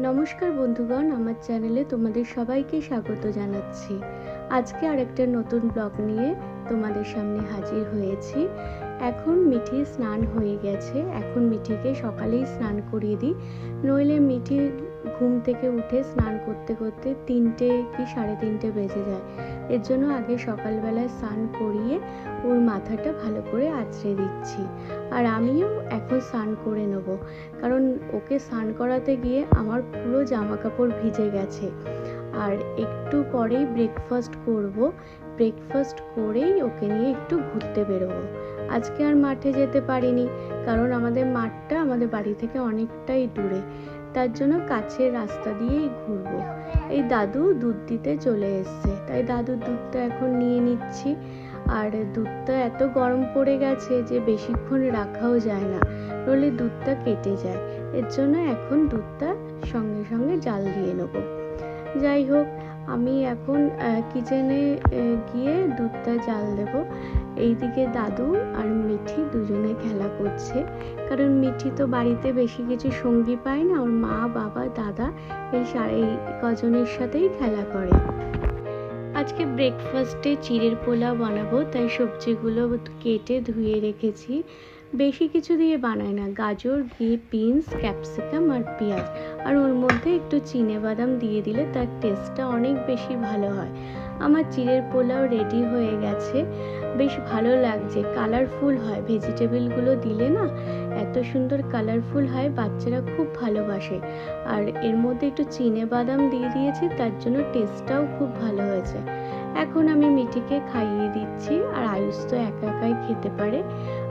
নমস্কার বন্ধুগণ, আমার চ্যানেলে তোমাদের সবাইকে স্বাগত জানাচ্ছি। আজকে আরেকটা নতুন ব্লগ নিয়ে তোমাদের সামনে হাজির হয়েছি। এখন মিঠি স্নান হয়ে গেছে। এখন মিঠিকে সকালেই স্নান করিয়ে দিই। নইলে মিঠি ঘুম থেকে উঠে স্নান করতে করতে তিনটে কি সাড়ে তিনটে বেজে যায়। এর জন্য আগে সকালবেলায় স্নান করিয়ে ওর মাথাটা ভালো করে আঁচড়ে দিচ্ছি। আর আমিও এখন স্নান করে নেব। কারণ ওকে স্নান করাতে গিয়ে আমার পুরো জামা কাপড় ভিজে গেছে। আর একটু পরেই ব্রেকফাস্ট করব। ব্রেকফাস্ট করেই ওকে নিয়ে একটু ঘুরতে বেরোবো। আজকে আর মাঠে যেতে পারিনি। কারণ আমাদের মাঠটা আমাদের বাড়ি থেকে অনেকটাই দূরে। তার জন্য কাছের রাস্তা দিয়েই ঘুরবো। এই দাদু দুধ দিতে চলে এসছে। তাই দাদুর দুধটা এখন নিয়ে নিচ্ছি। আর দুধটা এত গরম পড়ে গেছে যে বেশিক্ষণ রাখাও যায় না। নলে দুধটা কেটে যায়। এর জন্য এখন দুধটা সঙ্গে সঙ্গে জাল দিয়ে নেব। যাই হোক আমি এখন কিচেনে গিয়ে দুধটা জাল দেব। এইদিকে দাদু আর মিঠি দুজনে খেলা করছে। কারণ মিঠি তো বাড়িতে বেশি কিছু সঙ্গী পায় না, ওর মা, বাবা, দাদা এই এই কজনের সাথেই খেলা করে। আজকে ব্রেকফাস্টে চিড়ের পোলাও বানাবো, তাই সবজিগুলো কেটে ধুয়ে রেখেছি। বেশি কিছু দিয়ে বানাই না। গাজর, ঘি, বিনস, ক্যাপসিকাম আর পেঁয়াজ। আর ওর মধ্যে একটু চিনে বাদাম দিয়ে দিলে তার টেস্টটা অনেক বেশি ভালো হয়। আমার চিড়ের পোলাও রেডি হয়ে গেছে। বেশ ভালো লাগছে। কালারফুল হয়। ভেজিটেবলগুলো দিলে না এত সুন্দর কালারফুল হয়, বাচ্চারা খুব ভালোবাসে। আর এর মধ্যে একটু চিনে বাদাম দিয়ে দিয়েছি, তার জন্য টেস্টটাও খুব ভালো হয়েছে। এখন আমি মিঠিকে খাইয়ে দিচ্ছি। আর আয়ুষ তো একা একাই খেতে পারে।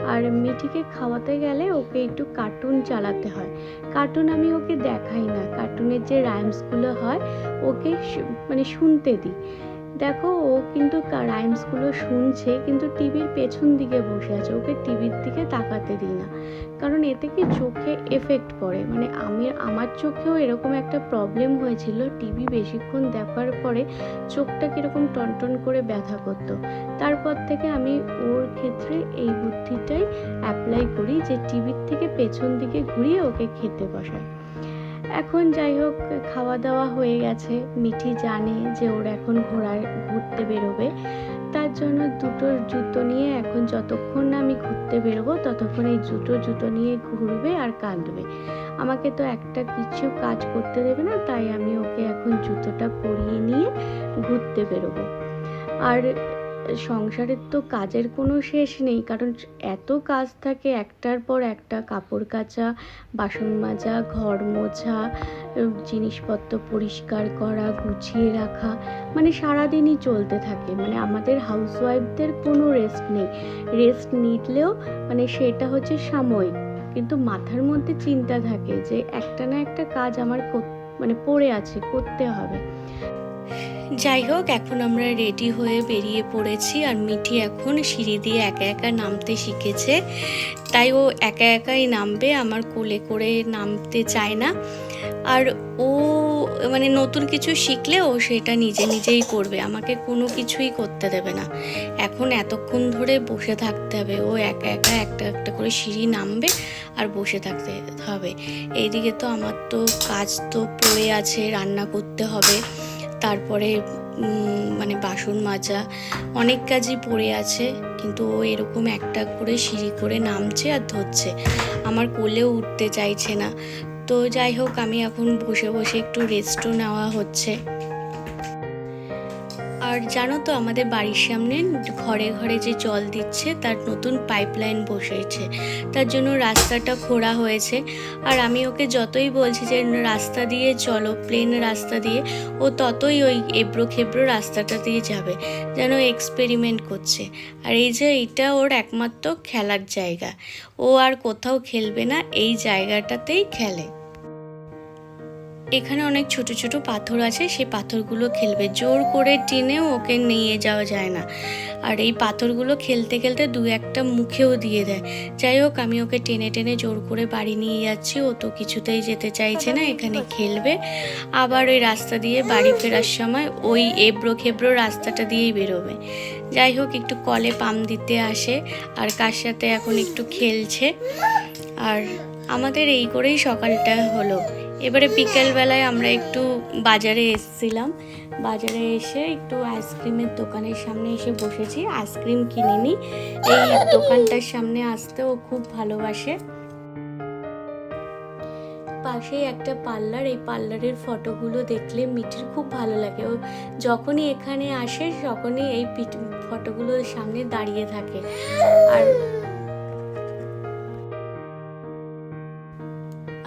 আর মিঠিকে খাওয়াতে গেলে ওকে একটু কার্টুন চালাতে হয়। কার্টুন আমি ওকে দেখাই না। কার্টুনের যে রাইমসগুলো হয়, ওকে মানে শুনতে দিই। দেখো, ও কিন্তু রাইমসগুলো শুনছে, কিন্তু টিভির পেছন দিকে বসে আছে। ওকে টিভির দিকে তাকাতে দিই না। কারণ এতে কি চোখে এফেক্ট পড়ে? মানে আমি, আমার চোখেও এরকম একটা প্রবলেম হয়েছিল। টিভি বেশিক্ষণ দেখার পরে চোখটা কীরকম টনটন করে ব্যথা করতো। তারপর থেকে আমি ওর ক্ষেত্রে এই বুদ্ধিটাই অ্যাপ্লাই করি যে টিভির থেকে পেছন দিকে ঘুরিয়ে ওকে খেতে বসাই। এখন যাই হোক খাওয়া দাওয়া হয়ে গেছে। মিঠি জানে যে ওর এখন ঘোরার ঘুরতে বেরোবে। তার জন্য দুটো জুতো নিয়ে এখন যতক্ষণ না আমি ঘুরতে বেরোবো, ততক্ষণ এই দুটো জুতো নিয়ে ঘুরবে আর কাঁদবে। আমাকে তো একটা কিছু কাজ করতে দেবে না, তাই আমি ওকে এখন জুতোটা পরিয়ে নিয়ে ঘুরতে বেরোবো। আর সংসারের তো কাজের কোনো শেষ নেই, কারণ এত কাজ থাকে একটার পর একটা, কাপড় কাচা, বাসন মাজা, ঘর মোছা জিনিসপত্র পরিষ্কার করা, গুছিয়ে রাখা মানে সারাদিনই চলতে থাকে। মানে আমাদের হাউসওয়াইফদের কোনো রেস্ট নেই। রেস্ট নিলেও মানে সেটা হচ্ছে সাময়িক। কিন্তু মাথার মধ্যে চিন্তা থাকে যে একটা না একটা কাজ আমার মানে পড়ে আছে, করতে হবে। যাই হোক, এখন আমরা রেডি হয়ে বেরিয়ে পড়েছি আর মিঠি এখন সিঁড়ি দিয়ে একা একা নামতে শিখেছে। তাই ও একা একাই নামবে, আমার কোলে করে নামতে চায় না। আর ও মানে নতুন কিছু শিখলে ও সেটা নিজে নিজেই করবে, আমাকে কোনো কিছুই করতে দেবে না। এখন এতক্ষণ ধরে বসে থাকতে হবে, ও একা একা একটা একটা করে সিঁড়ি নামবে আর বসে থাকতে হবে। এইদিকে তো আমার তো কাজ তো পড়ে আছে, রান্না করতে হবে। তারপরে মানে বাসন মাজা, অনেক কাজই পড়ে আছে, কিন্তু ও এরকম একটা করে সিঁড়ি করে নামছে আর ধরছে। আমার কোলেও উঠতে চাইছে না। তো যাই হোক, আমি এখন বসে বসে একটু রেস্টও নেওয়া হচ্ছে। আর জানো তো, আমাদের বাড়ির সামনে ঘরে ঘরে যে জল দিচ্ছে, তার নতুন পাইপলাইন বসেছে। তার জন্য রাস্তাটা খোঁড়া হয়েছে। আর আমি ওকে যতই বলছি যে, রাস্তা দিয়ে চলো প্লেন রাস্তা দিয়ে, ও ততই ওই এবড়ো খেবড়ো রাস্তাটা দিয়ে যাবে, যেন এক্সপেরিমেন্ট করছে। আর এই যে, এইটা ওর একমাত্র খেলার জায়গা। ও আর কোথাও খেলবে না, এই জায়গাটাতেই খেলে। এখানে অনেক ছোট ছোট পাথর আছে, সেই পাথরগুলো খেলবে। জোর করে টেনেও ওকে নিয়ে যাওয়া যায় না। আর এই পাথরগুলো খেলতে খেলতে দু একটা মুখেও দিয়ে দেয়। যাই হোক, আমি ওকে টেনে টেনে জোর করে বাড়ি নিয়ে যাচ্ছি। ও তো কিছুতেই যেতে চাইছে না, এখানে খেলবে। আবার ওই রাস্তা দিয়ে বাড়ি ফেরার সময় ওই এবড়ো খেবড়ো রাস্তাটা দিয়েই বেরোবে। যাই হোক, একটু কলে পাম দিতে আসে আর কার সাথে এখন একটু খেলছে। আর আমাদের এই করেই সকালটা হলো। এবারে বিকেলবেলায় আমরা একটু বাজারে এসেছিলাম। বাজারে এসে একটু আইসক্রিমের দোকানের সামনে এসে বসেছি। আইসক্রিম কিনিনি। এই দোকানটার সামনে আসতে ও খুব ভালোবাসে। পাশেই একটা পার্লার। এই পার্লারের ফটোগুলো দেখলে মিঠির খুব ভালো লাগে। ও যখনই এখানে আসে, তখনই এই ফটোগুলোর সামনে দাঁড়িয়ে থাকে। আর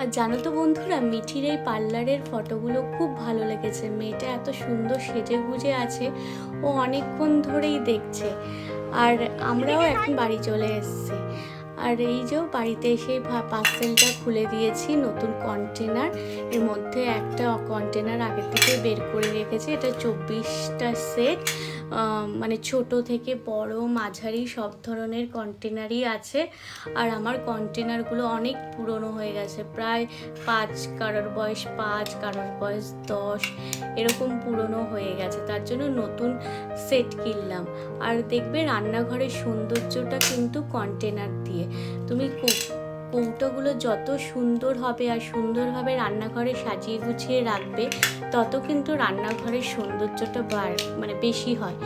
আর জানো তো বন্ধুরা, মিঠির এই পার্লারের ফটোগুলো খুব ভালো লেগেছে। মেয়েটা এত সুন্দর সেজে গুজে আছে, ও অনেকক্ষণ ধরেই দেখছে। আর আমরাও এখন বাড়ি চলে এসেছি। আর এই যে বাড়িতে এসে পার্সেলটা খুলে দিয়েছি, নতুন কন্টেনার এর মধ্যে একটা কন্টেনার আগে থেকে বের করে রেখেছি। এটা চব্বিশটা সেট মানে ছোট থেকে বড়, মাঝারি সব ধরনের কন্টেনারই আছে। আর আমার কন্টেনারগুলো অনেক পুরনো হয়ে গেছে। প্রায় পাঁচ, কারোর বয়স পাঁচ, কারোর বয়স দশ, এরকম পুরনো হয়ে গেছে। তার জন্য নতুন সেট কিনলাম। আর দেখবে রান্নাঘরের সৌন্দর্যটা কিন্তু কন্টেনার দিয়ে। তুমি কৌটোগুলো যত সুন্দর হবে আর সুন্দরভাবে রান্নাঘরে সাজিয়ে গুছিয়ে রাখবে, তত কিন্তু রান্নাঘরের সৌন্দর্যটা বার মানে বেশি হয়।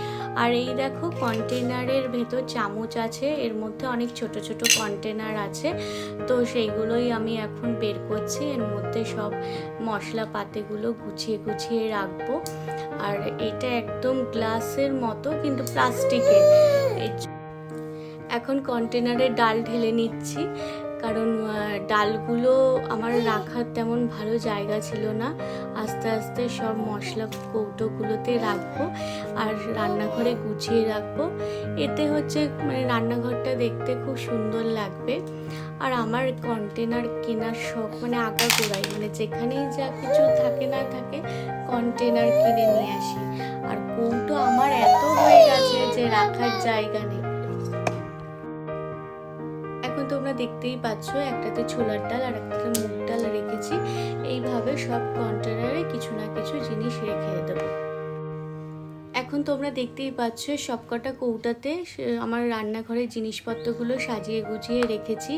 আর এই দেখো কন্টেনারের ভেতর চামচ আছে, এর মধ্যে অনেক ছোট ছোট কন্টেনার আছে, তো সেইগুলোই আমি এখন বের করছি। এর মধ্যে সব মশলাপাতিগুলো গুছিয়ে গুছিয়ে রাখব। আর এটা একদম গ্লাসের মতো, কিন্তু প্লাস্টিকের। এখন কন্টেনারে ডাল ঢেলে নিচ্ছি। কারণ ডালগুলো আমার রাখার তেমন ভালো জায়গা ছিল না। আস্তে আস্তে সব মশলা কৌটোগুলোতে রাখব আর রান্নাঘরে গুছিয়ে রাখব। এতে হচ্ছে মানে রান্নাঘরটা দেখতে খুব সুন্দর লাগবে। আর আমার কন্টেনার কেনার শখ মানে আগা গোড়াই মানে যেখানেই যা কিছু থাকে না থাকে কন্টেনার কিনে নিয়ে আসি। আর কৌটো আমার এত হয়ে গেছে যে রাখার জায়গা নেই। দেখতেই পাচ্ছ, একটাতে ছোলার ডাল আর একটাতে মুগ ডাল রেখেছি। এইভাবে সব কন্টেনারে কিছু না কিছু জিনিস রেখে দেবো। এখন তোমরা দেখতেই পাচ্ছ, সবকটা কৌটাতে আমার রান্নাঘরের জিনিসপত্রগুলো সাজিয়ে গুছিয়ে রেখেছি।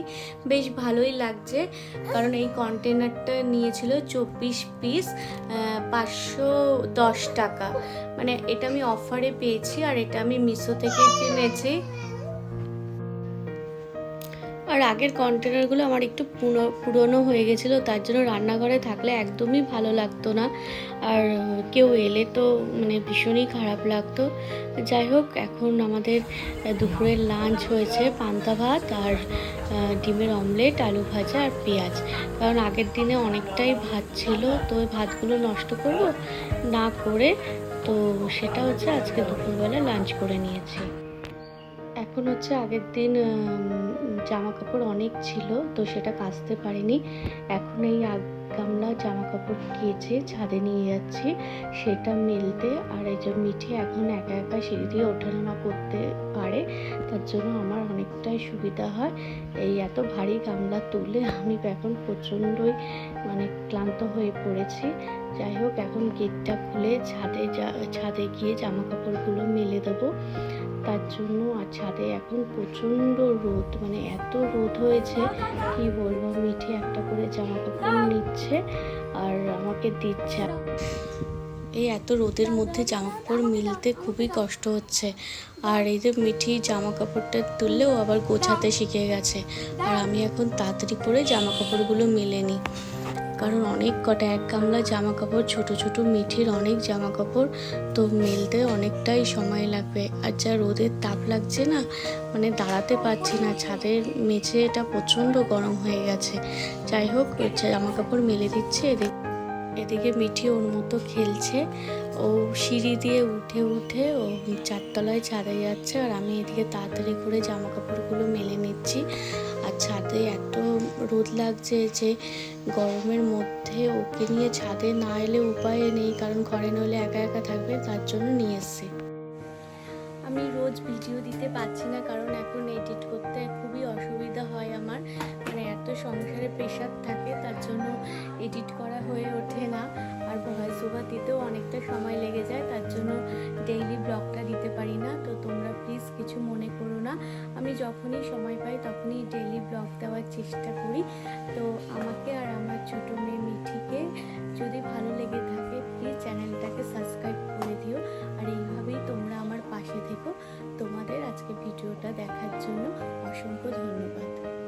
বেশ ভালোই লাগছে, কারণ এই কন্টেনারটা নিয়েছিল চব্বিশ পিস পাঁচশো দশ টাকা। মানে এটা আমি অফারে পেয়েছি, আর এটা আমি মিশো থেকে কিনেছি। আর আগের কন্টেনারগুলো আমার একটু পুরনো হয়ে গেছিল, তার জন্য রান্নাঘরে থাকলে একদমই ভালো লাগতো না। আর কেউ এলে তো মানে ভীষণই খারাপ লাগতো। যাই হোক, এখন আমাদের দুপুরের লাঞ্চ হয়েছে পান্তা ভাত আর ডিমের অমলেট আলু ভাজা আর পেঁয়াজ। কারণ আগের দিনে অনেকটাই ভাত ছিল, তো ওই ভাতগুলো নষ্ট করব না করে, তো সেটা হচ্ছে আজকে দুপুরবেলা লাঞ্চ করে নিয়েছি। এখন হচ্ছে আগের দিন জামা কাপড় অনেক ছিল, তো সেটা কাচতে পারিনি। এখন এই আগ গামলা জামা কাপড় কেচে ছাদে নিয়ে যাচ্ছি। সেটা মেলতে আর এই যে মিঠে এখন একা একা সিঁড়ি দিয়ে ওঠানামা করতে পারে, তার জন্য আমার অনেকটাই সুবিধা হয়। এই এত ভারী গামলা তুলে আমি এখন প্রচণ্ডই মানে ক্লান্ত হয়ে পড়েছি। যাই হোক, এখন গেটটা খুলে ছাদে ছাদে গিয়ে জামা কাপড়গুলো মেলে দেবো। তার জন্য আর ছাদে এখন প্রচণ্ড রোদ মানে এত রোদ হয়েছে কি বলব, মিঠে একটা করে জামা কাপড় নিচ্ছে আর আমাকে দিচ্ছে। এই এত রোদের মধ্যে জামা কাপড় মিলতে খুবই কষ্ট হচ্ছে। আর এই যে মিঠি জামা কাপড়টা তুললেও আবার গোছাতে শিখে গেছে। আর আমি এখন তাড়াতাড়ি করে জামা কাপড়গুলো মেলে নিই। কারণ অনেক কটা এক গামলা জামা কাপড় ছোট ছোট মিঠির অনেক জামা কাপড় তো মেলতে অনেকটাই সময় লাগবে। আর যা রোদের তাপ লাগছে না মানে দাঁড়াতে পারছি না ছাদের মেঝে এটা প্রচণ্ড গরম হয়ে গেছে। যাই হোক জামা কাপড় মেলে দিচ্ছে, এদিকে এদিকে মিঠি ওর মতো খেলছে। ও সিঁড়ি দিয়ে উঠে উঠে ও চারতলায় ছাদে যাচ্ছে আর আমি এদিকে তাড়াতাড়ি করে জামা কাপড়গুলো মেলে নিচ্ছি। আর ছাদে এত রোদ লাগছে যে গরমের মধ্যে ওকে নিয়ে ছাদে না এলে উপায় নেই, কারণ ঘরে নইলে একা একা থাকবে, তার জন্য নিয়ে এসছি। আমি রোজ ভিডিও দিতে পারছি না, কারণ এখন এডিট করতে খুবই অসুবিধা হয় আমার। মানে এত সংসারে প্রেশার থাকে, তার জন্য এডিট করা হয়ে ওঠে না। আর ভয়েস ওভার দিতেও অনেকটা সময় লেগে যায়, তার জন্য ডেইলি ব্লগটা দিতে পারি না। তো তোমরা প্লিজ কিছু মনে করো না। আমি যখনই সময় পাই তখনই ডেইলি ব্লগ দেওয়ার চেষ্টা করি। তো আমাকে আর আমার ছোটো মেয়ে মিঠিকে যদি ভালো লেগে থাকে প্লিজ চ্যানেলটাকে সাবস্ক্রাইব করে দিও। আর এইভাবেই তোমরা তোমাদের আজকে ভিডিওটা দেখার জন্য অসংখ্য ধন্যবাদ।